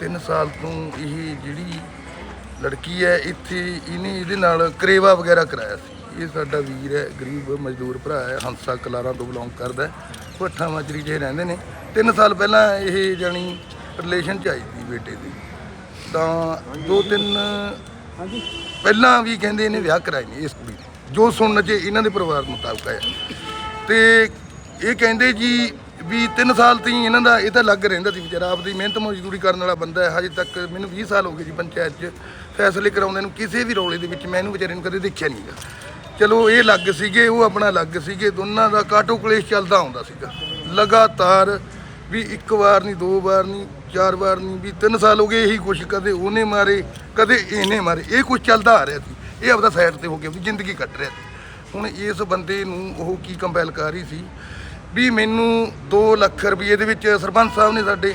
3 ਸਾਲ ਤੋਂ ਇਹ ਜਿਹੜੀ ਲੜਕੀ ਹੈ ਇੱਥੇ ਇਹਨੇ ਇਹਦੇ ਨਾਲ ਕਰੇਵਾ ਵਗੈਰਾ ਕਰਾਇਆ ਸੀ। ਇਹ ਸਾਡਾ ਵੀਰ ਹੈ ਗਰੀਬ ਮਜ਼ਦੂਰ ਭਰਾ ਹੈ ਹੰਸਾ ਕਲਾਰਾਂ ਤੋਂ ਬਿਲੋਂਗ ਕਰਦਾ ਹੈ ਭੱਠਾ ਮਾਜਰੀ ਇਹ ਰਹਿੰਦੇ ਨੇ। 3 ਸਾਲ ਪਹਿਲਾਂ ਇਹ ਜਾਣੀ ਰਿਲੇਸ਼ਨ 'ਚ ਆਈ ਸੀ ਬੇਟੇ ਦੀ। ਤਾਂ ਦੋ ਤਿੰਨ ਪਹਿਲਾਂ ਵੀ ਕਹਿੰਦੇ ਇਹਨੇ ਵਿਆਹ ਕਰਾਏ ਨੇ ਇਸ ਕੁੜੀ ਨੇ। ਜੋ ਸੁਣਨ 'ਚ ਇਹਨਾਂ ਦੇ ਪਰਿਵਾਰ ਮੁਤਾਬਕ ਆਇਆ। ਤੇ ਇਹ ਕਹਿੰਦੇ ਜੀ ਵੀ 3 ਸਾਲ ਤੋਂ ਹੀ ਇਹਨਾਂ ਦਾ ਇਹ ਤਾਂ ਲੱਗ ਰਹਿੰਦਾ ਸੀ ਵਿਚਾਰਾ, ਆਪਦੀ ਮਿਹਨਤ ਮਜ਼ਦੂਰੀ ਕਰਨ ਵਾਲਾ ਬੰਦਾ ਹੈ, ਹਜੇ ਤੱਕ ਮੈਨੂੰ 20 ਸਾਲ ਹੋ ਗਏ ਜੀ ਪੰਚਾਇਤ 'ਚ। ਫੈਸਲੇ ਕਰਾਉਂਦੇ ਨੂੰ ਕਿਸੇ ਵੀ ਰੌਲੇ ਦੇ ਵਿੱਚ ਮੈਂ ਇਹਨੂੰ ਵਿਚਾਰੇ ਨੂੰ ਕਦੇ ਦੇਖਿਆ ਨਹੀਂਗਾ ਚਲੋ ਇਹ ਲੱਗ ਸੀਗੇ, ਉਹ ਆਪਣਾ ਲੱਗ ਸੀਗੇ, ਦੋਨਾਂ ਦਾ ਕਾਟੋ ਕਲੇਸ਼ ਚੱਲਦਾ ਆਉਂਦਾ ਸੀਗਾ। ਲਗਾਤਾਰ ਵੀ ਇੱਕ ਵਾਰ ਨਹੀਂ, ਦੋ ਵਾਰ ਨਹੀਂ, ਚਾਰ ਵਾਰ ਨਹੀਂ, ਵੀ ਤਿੰਨ ਸਾਲ ਹੋ ਗਏ ਇਹੀ ਕੁਛ ਕਦੇ ਉਹਨੇ ਮਾਰੇ, ਕਦੇ ਇਹਨੇ ਮਾਰੇ, ਇਹ ਕੁਛ ਚੱਲਦਾ ਆ ਰਿਹਾ ਸੀ। ਇਹ ਆਪਦਾ ਸਾਈਡ ਤੇ ਹੋ ਗਿਆ ਵੀ ਜ਼ਿੰਦਗੀ ਕੱਟ ਰਿਹਾ ਸੀ। ਹੁਣ ਇਸ ਬੰਦੇ ਨੂੰ ਉਹ ਕੀ ਕੰਪੈਲ ਕਰ ਰਹੀ ਸੀ? ਵੀ ਮੈਨੂੰ 2 ਲੱਖ ਰੁਪਏ ਦੇ ਵਿੱਚ ਸਰਪੰਚ ਸਾਹਿਬ ਨੇ ਸਾਡੇ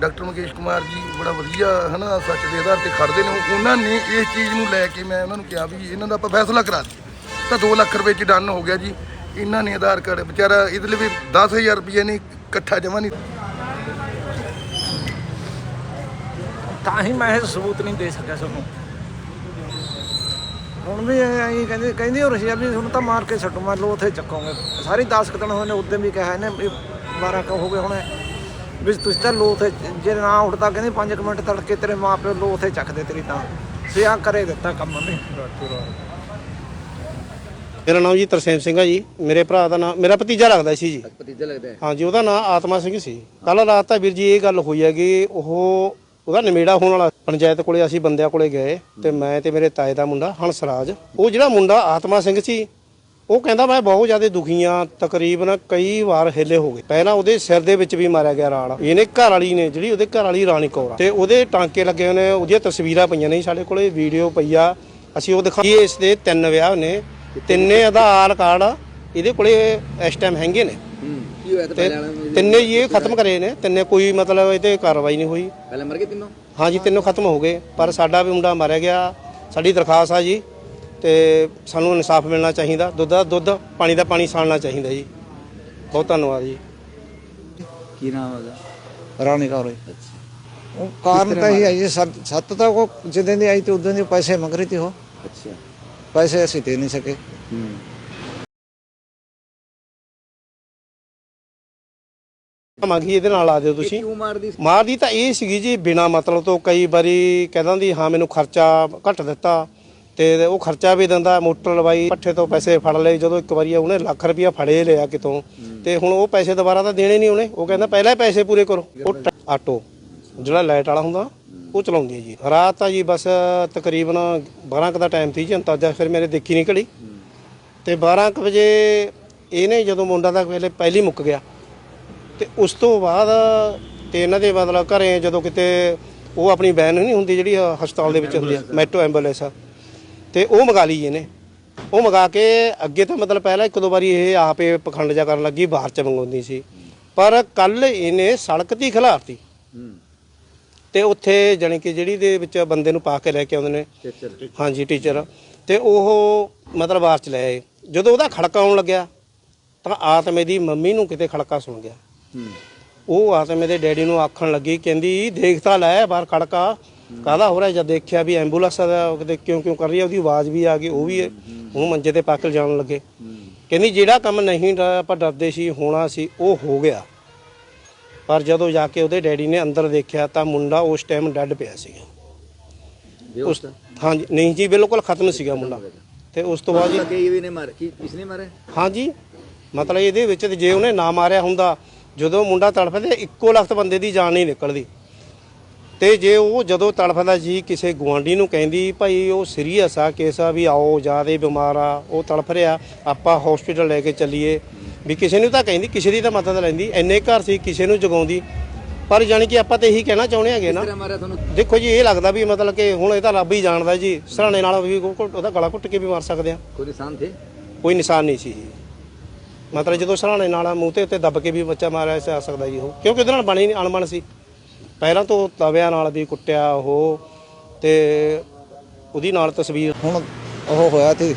ਡਾਕਟਰ ਮੁਕੇਸ਼ ਕੁਮਾਰ ਜੀ ਬੜਾ ਵਧੀਆ ਹਨਾ, ਸੱਚ ਦੇ ਆਧਾਰ ਤੇ ਖੜਦੇ ਨੇ। ਉਹਨਾਂ ਨੇ ਇਸ ਚੀਜ਼ ਨੂੰ ਲੈ ਕੇ ਮੈਂ ਉਹਨਾਂ ਨੂੰ ਕਿਹਾ ਵੀ ਇਹਨਾਂ ਦਾ ਆਪਾਂ ਫੈਸਲਾ ਕਰਾ ਦਈਏ ਤਾਂ 2 ਲੱਖ ਰੁਪਏ ਚ ਡਨ ਹੋ ਗਿਆ ਜੀ। ਇਹਨਾਂ ਨੇ ਆਧਾਰ ਕਾਰਡ ਵਿਚਾਰਾ ਇਹਦੇ ਲਈ ਵੀ 10000 ਰੁਪਏ ਨੇ ਇਕੱਠਾ ਜਮਾ ਨਹੀਂ। ਤਾਂ ਹੀ ਮੈਂ ਇਹ ਸਬੂਤ ਨਹੀਂ ਦੇ ਸਕਿਆ ਤੁਹਾਨੂੰ ਹੁਣ ਵੀ ਐਂ ਕਹਿੰਦੇ ਕਹਿੰਦੀ ਹੋ ਰਹੀ ਆ ਵੀ ਹੁਣ ਤਾਂ ਮਾਰ ਕੇ ਛੱਡੋ ਮੰਨ ਲਓ ਉੱਥੇ ਚੱਕੋਗੇ। ਸਾਰੀ 10 ਕੁ ਦਿਨ ਹੋਏ ਨੇ ਉਦੋਂ ਵੀ ਕਿਹਾ ਇਹਨੇ ਵੀ 12 ਕੁ ਹੋ ਗਏ ਹੁਣ। ਵੀ ਤੁਸੀਂ ਤਾਂ ਲੋ ਉੱਥੇ ਜੇ ਨਾ ਉੱਠਦਾ ਕਹਿੰਦੀ 5 ਮਿੰਟ ਤੜਕੇ ਤੇਰੇ ਮਾਪੇ ਲੋ ਉੱਥੇ ਚੱਕਦੇ ਤੇਰੀ ਤਾਂ। ਸਿਆ ਕਰੇ ਦਿੱਤਾ ਕੰਮ ਨੇ ਮੇਰਾ ਨਾਮ ਜੀ ਤਰਸੇਮ ਸਿੰਘ ਆ ਜੀ। ਮੇਰੇ ਭਰਾ ਦਾ ਨਾਮ ਮੇਰਾ ਭਤੀਜਾ ਲੱਗਦਾ ਸੀ ਜੀ। ਭਤੀਜਾ ਲੱਗਦਾ ਹੈ। ਹਾਂਜੀ ਉਹਦਾ ਨਾਮ ਆਤਮਾ ਸਿੰਘ ਸੀ। ਕੱਲ ਰਾਤ ਤਾਂ ਵੀਰ ਜੀ ਇਹ ਗੱਲ ਹੋਈ ਹੈ ਕਿ ਉਹ ਉਹਦਾ ਨਿਮੇੜਾ ਹੋਣ ਵਾਲਾ ਪੰਚਾਇਤ ਕੋਲੇ ਅਸੀਂ ਬੰਦਿਆਂ ਕੋਲੇ ਗਏ ਤੇ ਮੈਂ ਤੇ ਮੇਰੇ ਤਾਏ ਦਾ ਮੁੰਡਾ ਹੰਸਰਾਜ ਉਹ ਜਿਹੜਾ ਮੁੰਡਾ ਆਤਮਾ ਸਿੰਘ ਸੀ ਉਹ ਕਹਿੰਦਾ ਮੈਂ ਬਹੁਤ ਜ਼ਿਆਦਾ ਦੁਖੀ ਆ ਤਕਰੀਬਨ ਕਈ ਵਾਰ ਹੇਲੇ ਹੋ ਗਏ। ਪਹਿਲਾਂ ਉਹਦੇ ਸਿਰ ਦੇ ਵਿੱਚ ਵੀ ਮਾਰਿਆ ਗਿਆ ਰਾੜ ਇਹਨੇ ਘਰ ਵਾਲੀ ਨੇ ਜਿਹੜੀ ਉਹਦੇ ਘਰ ਵਾਲੀ ਰਾਣੀ ਕੌਰ ਆ, ਤੇ ਉਹਦੇ ਟਾਂਕੇ ਲੱਗੇ ਹੋਏ ਨੇ ਉਹਦੀਆਂ ਤਸਵੀਰਾਂ ਪਈਆਂ ਨੇ ਸਾਡੇ ਕੋਲੇ ਵੀਡੀਓ ਪਈ ਆ। ਅਸੀਂ ਉਹ ਦਿਖਾਈਏ ਇਸ ਦੇ ਤਿੰਨ ਵਿਆਹ ਨੇ ਤਿੰਨੇ ਆਧਾਰ ਕਾਰਡ ਇਹਦੇ ਕੋਲੇ ਇਸ ਟਾਈਮ ਹੈਗੇ ਨੇ। ਹੂੰ। ਕੀ ਹੋਇਆ ਤਾਂ ਤੇ ਪਹਿਲੇ ਵਾਲਾ ਨੂੰ ਤਿੰਨੇ ਹੀ ਇਹ ਖਤਮ ਕਰੇ ਨੇ ਤਿੰਨੇ ਕੋਈ ਮਤਲਬ ਇਹ ਤੇ ਕਾਰਵਾਈ ਨਹੀਂ ਹੋਈ। ਪਹਿਲੇ ਮਰ ਗਏ ਤਿੰਨੋਂ? ਹਾਂਜੀ ਤਿੰਨੋਂ ਖਤਮ ਹੋ ਗਏ ਪਰ ਸਾਡਾ ਵੀ ਮੁੰਡਾ ਮਾਰਿਆ ਗਿਆ। ਸਾਡੀ ਦਰਖਾਸਤ ਆ ਜੀ ਤੇ ਸਾਨੂੰ ਇਨਸਾਫ ਮਿਲਣਾ ਚਾਹੀਦਾ। ਦੁੱਧ ਦਾ ਦੁੱਧ ਪਾਣੀ ਦਾ ਪਾਣੀ ਸਾੜਨਾ ਚਾਹੀਦਾ ਜੀ। ਬਹੁਤ ਧੰਨਵਾਦ ਜੀ। ਕੀ ਨਾਮ ਹੈਗਾ ਰਾਣੀ ਕੌਰ ਉਹ ਕਾਰਨ ਤਾਂ ਇਹ ਹੈ ਜੀ ਸੱਤ ਸੱਤ ਤਾਂ ਉਹ ਜਿੱਦਾਂ ਦੀ ਆਈ ਤੇ ਉਦੋਂ ਦੇ ਪੈਸੇ ਮੰਗ ਰਹੀ ਤੀ ਉਹ। ਅੱਛਾ। ਪੈਸੇ ਅਸੀਂ ਦੇ ਨਹੀਂ ਸਕੇ। ਹੂੰ। ਮੰਗੀ ਇਹਦੇ ਨਾਲ ਆ ਦਿਓ ਤੁਸੀਂ। ਕਿਉਂ ਮਾਰਦੀ ਸੀ? ਤਾਂ ਇਹ ਸੀਗੀ ਜੀ ਬਿਨਾ ਮਤਲਬ ਤੋਂ ਕਈ ਵਾਰੀ ਕਹਿ ਦਿੰਦੀ ਹਾਂ ਮੈਨੂੰ ਖਰਚਾ ਘੱਟ ਦਿੱਤਾ ਤੇ ਉਹ ਖਰਚਾ ਵੀ ਦਿੰਦਾ ਮੋਟਰ ਲਵਾਈ ਪੱਠੇ ਤੋਂ ਪੈਸੇ ਫੜ ਲਏ ਜਦੋਂ ਇੱਕ ਵਾਰੀ ਉਹਨੇ ਲੱਖ ਰੁਪਇਆ ਫੜੇ ਲਿਆ ਕਿਤੋਂ ਤੇ ਹੁਣ ਉਹ ਪੈਸੇ ਦੁਬਾਰਾ ਤਾਂ ਦੇਣੇ ਨਹੀਂ ਉਹਨੇ। ਉਹ ਕਹਿੰਦਾ ਪਹਿਲਾਂ ਹੀ ਪੈਸੇ ਪੂਰੇ ਕਰੋ। ਉਹ ਟ- ਆਟੋ ਜਿਹੜਾ ਲਾਈਟ ਵਾਲਾ ਹੁੰਦਾ ਉਹ ਚਲਾਉਂਦੀ ਹੈ ਜੀ। ਰਾਤ ਤਾਂ ਜੀ ਬਸ ਤਕਰੀਬਨ 12 ਕੁ ਦਾ ਟਾਈਮ ਸੀ ਜੀ ਅੰਤਾਜਾ ਫਿਰ ਮੇਰੇ ਦੇਖੀ ਨਹੀਂ ਘੜੀ ਤੇ 12 ਕੁ ਵਜੇ ਇਹਨੇ ਜਦੋਂ ਮੁੰਡਾ ਦਾ ਪਹਿਲੇ ਪਹਿਲੀ ਮੁੱਕ ਗਿਆ ਤੇ ਉਸ ਤੋਂ ਬਾਅਦ ਤੇ ਇਹਨਾਂ ਦੇ ਮਤਲਬ ਘਰੇ ਜਦੋਂ ਕਿਤੇ ਉਹ ਆਪਣੀ ਵੈਨ ਨਹੀਂ ਹੁੰਦੀ ਜਿਹੜੀ ਹਸਪਤਾਲ ਦੇ ਵਿੱਚ ਹੁੰਦੀ ਹੈ ਮੈਟਰੋ ਐਂਬੂਲੈਂਸ ਤੇ ਉਹ ਮੰਗਾ ਲਈ ਇਹਨੇ। ਉਹ ਮੰਗਾ ਕੇ ਅੱਗੇ ਤਾਂ ਮਤਲਬ ਪਹਿਲਾਂ ਇੱਕ ਦੋ ਵਾਰੀ ਇਹ ਆਪੇ ਪਖੰਡ ਜਾ ਕਰਨ ਲੱਗੀ ਬਾਹਰ ਚ ਮੰਗਾਉਂਦੀ ਸੀ। ਪਰ ਕੱਲ ਇਹਨੇ ਸੜਕ ਦੀ ਖਿਲਾਰਤੀ। ਤੇ ਉੱਥੇ ਜਾਣੀ ਕਿ ਜਿਹੜੀ ਦੇ ਵਿੱਚ ਬੰਦੇ ਨੂੰ ਪਾ ਕੇ ਲੈ ਕੇ ਆਉਂਦੇ ਨੇ। ਹਾਂਜੀ ਟੀਚਰ। ਤੇ ਉਹ ਮਤਲਬ ਬਾਹਰ ਚ ਲੈ ਆਏ। ਜਦੋਂ ਉਹਦਾ ਖੜਕਾ ਆਉਣ ਲੱਗਿਆ ਤਾਂ ਆਤਮੇ ਦੀ ਮੰਮੀ ਨੂੰ ਕਿਤੇ ਖੜਕਾ ਸੁਣ ਗਿਆ। ਉਹ ਆਤਮੇ ਦੇ ਡੈਡੀ ਨੂੰ ਆਖਣ ਲੱਗੀ ਕਹਿੰਦੀ ਦੇਖ ਤਾਂ ਲੈ ਬਾਹਰ ਖੜਕਾ। ਕਾਹਦਾ ਹੋ ਰਿਹਾ? ਜਦ ਦੇਖਿਆ ਵੀ ਐਂਬੂਲੈਂਸ ਦਾ ਕਿਤੇ ਕਿਉਂ ਕਿਉਂ ਕਰ ਰਹੀ ਹੈ ਉਹਦੀ ਆਵਾਜ਼ ਵੀ ਆ ਗਈ ਉਹ ਵੀ ਉਹ ਮੰਜੇ ਤੇ ਪਾਕਲ ਜਾਣ ਲੱਗੇ। ਕਹਿੰਦੀ ਜਿਹੜਾ ਕੰਮ ਨਹੀਂ ਆਪਾਂ ਡਰਦੇ ਸੀ ਹੋਣਾ ਸੀ ਉਹ ਹੋ ਗਿਆ। ਪਰ ਜਦੋਂ ਜਾ ਕੇ ਉਹਦੇ ਡੈਡੀ ਨੇ ਅੰਦਰ ਦੇਖਿਆ ਤਾਂ ਮੁੰਡਾ ਉਸ ਟਾਈਮ ਡੈੱਡ ਪਿਆ ਸੀਗਾ। ਉਸ ਹਾਂਜੀ ਨਹੀਂ ਜੀ ਬਿਲਕੁਲ ਖਤਮ ਸੀਗਾ ਮੁੰਡਾ। ਤੇ ਉਸ ਤੋਂ ਬਾਅਦ ਜੀ ਵੀ ਨੇ ਮਾਰ। ਕੀ ਕਿਸਨੇ ਮਾਰੇ? ਹਾਂਜੀ ਮਤਲਬ ਇਹਦੇ ਵਿੱਚ ਜੇ ਉਹਨੇ ਨਾ ਮਾਰਿਆ ਹੁੰਦਾ ਜਦੋਂ ਮੁੰਡਾ ਤੜਫਦਾ ਇੱਕੋ ਲਖਤ ਬੰਦੇ ਦੀ ਜਾਨ ਨਹੀਂ ਨਿਕਲਦੀ। ਤੇ ਜੇ ਉਹ ਜਦੋਂ ਤੜਫਦਾ ਜੀ ਕਿਸੇ ਗੁਆਂਢੀ ਨੂੰ ਕਹਿੰਦੀ ਭਾਈ ਉਹ ਸੀਰੀਅਸ ਆ ਕੇਸ ਆ ਵੀ ਆਓ ਜਿਆਦੇ ਬਿਮਾਰ ਆ। ਉਹ ਤੜਫ ਰਿਹਾ ਆਪਾਂ ਹਸਪੀਟਲ ਲੈ ਕੇ ਚੱਲੀਏ। ਵੀ ਕਿਸੇ ਨੂੰ ਤਾਂ ਕਹਿੰਦੀ ਕਿਸੇ ਦੀ ਤਾਂ ਮਦਦ ਲੈਂਦੀ ਐਨੇ ਘਰ ਸੀ ਕਿਸੇ ਨੂੰ ਜਗਾਉਂਦੀ। ਪਰ ਜਾਣੀ ਕਿ ਆਪਾਂ ਤਾਂ ਇਹੀ ਕਹਿਣਾ ਚਾਹੁੰਦੇ ਹੈਗੇ ਨਾ। ਦੇਖੋ ਜੀ ਇਹ ਲੱਗਦਾ ਵੀ ਮਤਲਬ ਕਿ ਹੁਣ ਇਹ ਤਾਂ ਰੱਬ ਹੀ ਜਾਣਦਾ ਜੀ। ਸਰਾਣੇ ਨਾਲ ਵੀ ਉਹਦਾ ਗਲਾ ਘੁੱਟ ਕੇ ਵੀ ਮਾਰ ਸਕਦੇ ਆ। ਕੋਈ ਨਿਸ਼ਾਨ ਥੇ ਕੋਈ ਨਿਸ਼ਾਨ ਨਹੀਂ ਸੀ ਜੀ। ਮਤਲਬ ਜਦੋਂ ਸਰਾਣੇ ਨਾਲ ਮੂੰਹ ਤੇ ਉੱਤੇ ਦੱਬ ਕੇ ਵੀ ਬੱਚਾ ਮਾਰਿਆ ਜਾ ਸਕਦਾ ਜੀ ਉਹ। ਕਿਉਂਕਿ ਉਹਦੇ ਨਾਲ ਬਣੀ ਨਹੀਂ ਅਣਬਣ ਸੀ। ਪਹਿਲਾਂ ਤੋਂ ਤਵਿਆਂ ਨਾਲ ਵੀ ਕੁੱਟਿਆ ਉਹ ਤੇ ਉਹਦੀ ਨਾਲ ਤਸਵੀਰ। ਹੁਣ ਉਹ ਹੋਇਆ ਤੇ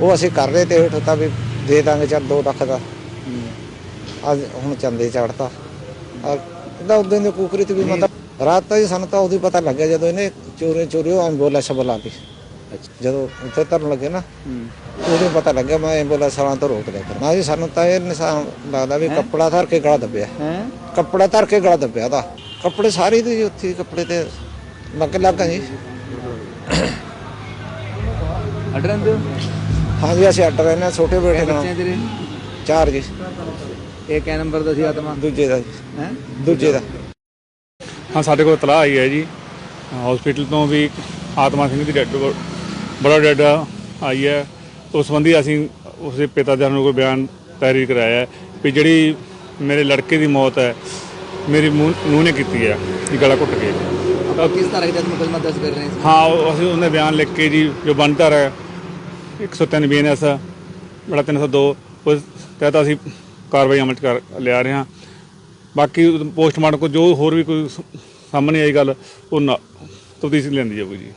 ਉਹ ਅਸੀਂ ਕਰ ਰਹੇ ਤੇ ਹੇਠ ਤਾਂ ਵੀ ਦੇ ਦਾਂਗੇ ਚੱਲ 2 ਲੱਖ ਦਾ। ਅੱਜ ਹੁਣ ਚੰਦੇ ਚੜਤਾ। ਆ ਇਹਦਾ ਉਦੋਂ ਦੇ ਕੁਕਰੀ ਤੇ ਵੀ ਮਤਲਬ ਰਾਤ ਤਾਂ ਜੀ ਸਾਨੂੰ ਤਾਂ ਉਹਦੀ ਪਤਾ ਲੱਗਿਆ ਜਦੋਂ ਇਹਨੇ ਚੋਰੀ ਚੋਰੀ ਉਹ ਐਂਬੂਲੈਂਸ ਬੁਲਾ ਲਈ ਜਦੋਂ ਉੱਥੇ ਧਰਨ ਲੱਗੇ ਨਾ ਉਹਦੇ ਪਤਾ ਲੱਗਿਆ ਮੈਂ ਐਂਬੂਲੈਂਸ ਵਾਲਾਂ ਤੋਂ ਰੋਕ ਲਿਆ ਫਿਰ। ਨਾ ਜੀ ਸਾਨੂੰ ਤਾਂ ਇਹ ਨਿਸ਼ਾਨ ਲੱਗਦਾ ਵੀ ਕੱਪੜਾ ਧਰ ਕੇ ਗਲਾ ਦੱਬਿਆ। ਹੈ? ਕੱਪੜਾ ਧਰ ਕੇ ਗਲਾ ਦੱਬਿਆ ਉਹਦਾ ਕੱਪੜੇ ਸਾਰੇ ਦੇ ਜੀ ਉੱਥੇ ਹੀ ਕੱਪੜੇ ਤੇ ਲੱਗ ਲੱਗਾ ਜੀ। ਅਡਰਨ ਦਿਓ ਹਾਂਜੀ ਅਸੀਂ ਅੱਡ ਰਹੇ ਨੇ ਛੋਟੇ ਬੇਟੇ ਨਾਲ। ਚਾਰ ਜੀ। ਇਹ ਕੈ ਨੰਬਰ ਦਾ ਸੀ ਆਤਮਾ? ਦੂਜੇ ਦਾ ਜੀ। ਹੈ? ਦੂਜੇ ਦਾ। ਹਾਂ ਸਾਡੇ ਕੋਲ ਤਲਾਹ ਆਈ ਹੈ ਜੀ। ਹਸਪੀਟਲ ਤੋਂ ਵੀ ਆਤਮਾ ਸਿੰਘ ਦੀ ਡੈਡ ਬੜਾ ਡੈਡ ਆਈ ਹੈ। ਉਸ ਸੰਬੰਧੀ ਅਸੀਂ ਉਸਦੇ ਪਿਤਾ ਜੀ ਨੂੰ ਕੋਈ ਬਿਆਨ ਤਹਿਰੀਰ ਕਰਾਇਆ ਹੈ ਵੀ ਜਿਹੜੀ ਮੇਰੇ ਲੜਕੇ ਦੀ ਮੌਤ ਹੈ ਮੇਰੀ ਨੂੰਹ ਨੇ ਕੀਤੀ ਹੈ ਜੀ ਗਲਾ ਘੁੱਟ ਕੇ। ਤਾਂ ਕਿਸ ਤਰ੍ਹਾਂ ਦਾ ਮੁਕਦਮਾ ਦਰਜ ਕਰ ਰਹੇ ਹਾਂ? ਉਹ- ਅਸੀਂ ਉਹਨੇ ਬਿਆਨ ਲਿਖ ਕੇ ਜੀ ਜੋ ਬਣਤਰ ਹੈ 103 ਬੀਐਨਐਸ ਬੜਾ 302 ਉਸ ਤਹਿਤ ਅਸੀਂ ਕਾਰਵਾਈ ਅਮਲ ਕਰ ਲਿਆ ਰਹੇ ਹਾਂ। ਬਾਕੀ ਪੋਸਟਮਾਰਟਮ ਕੋ ਜੋ ਹੋਰ ਵੀ ਕੋਈ ਸਾਹਮਣੇ ਆਈ ਗੱਲ ਉਹ ਤਫਤੀਸ਼ ਲੈਂਦੀ ਜਾਊਗੀ ਜੀ।